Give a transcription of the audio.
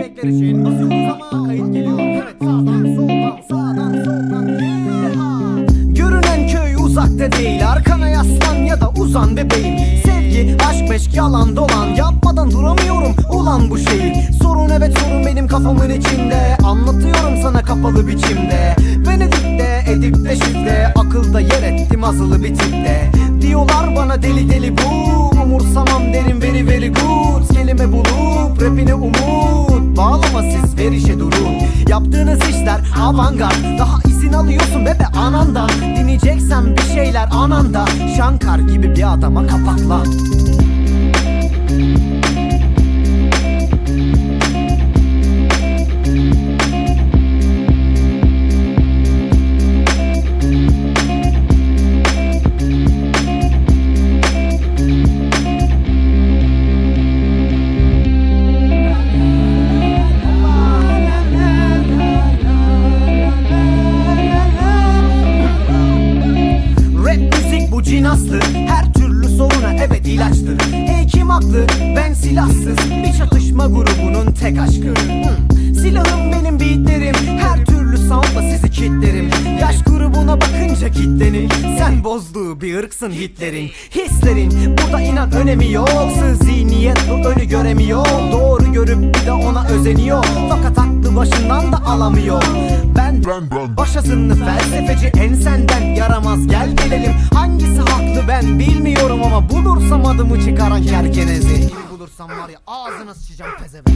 Bekleri şeyin basıyoruz ama geliyor. Evet soldan sağdan soldan. Görünen köy uzakta değil Arkana yaslan ya da uzan bebeğim Sevgi, aşk, meşk, yalan dolan Yapmadan duramıyorum ulan bu şeyi Sorun evet sorun benim kafamın içinde Anlatıyorum sana kapalı biçimde Venedik'te, Edip'te, şifte Akılda yer ettim azılı bir tipte Diyorlar bana deli deli bu Umursamam derim very very good. Kelime bulup rapine umut. Bağlama siz verişe durun. Yaptığınız işler avantgard. Daha izin alıyorsun bebe anandan. Dinleyeceksen bir şeyler ananda. Şankar gibi bir adama kapakla cinaslı Her türlü soruna evet ilaçtır. Hey kim haklı ben silahsız. Bir çatışma grubunun tek aşkı. Hmm. Silahım benim beatlerim Her türlü soundla sizi kitlerim Yaş grubuna bakınca kitlenin Sen bozduğu bir ırksın Hitler'in. Hislerin burada inan önemi yok. Zihniyet bu önü göremiyor. Doğru görüp bir de ona özeniyor. Fakat aklı başından da alamıyor. Ben Ben ben. Başasını felsefeci en bulursam adımı çıkaran kerkenezi bulursam var ya ağzına sıçacağım pezevenk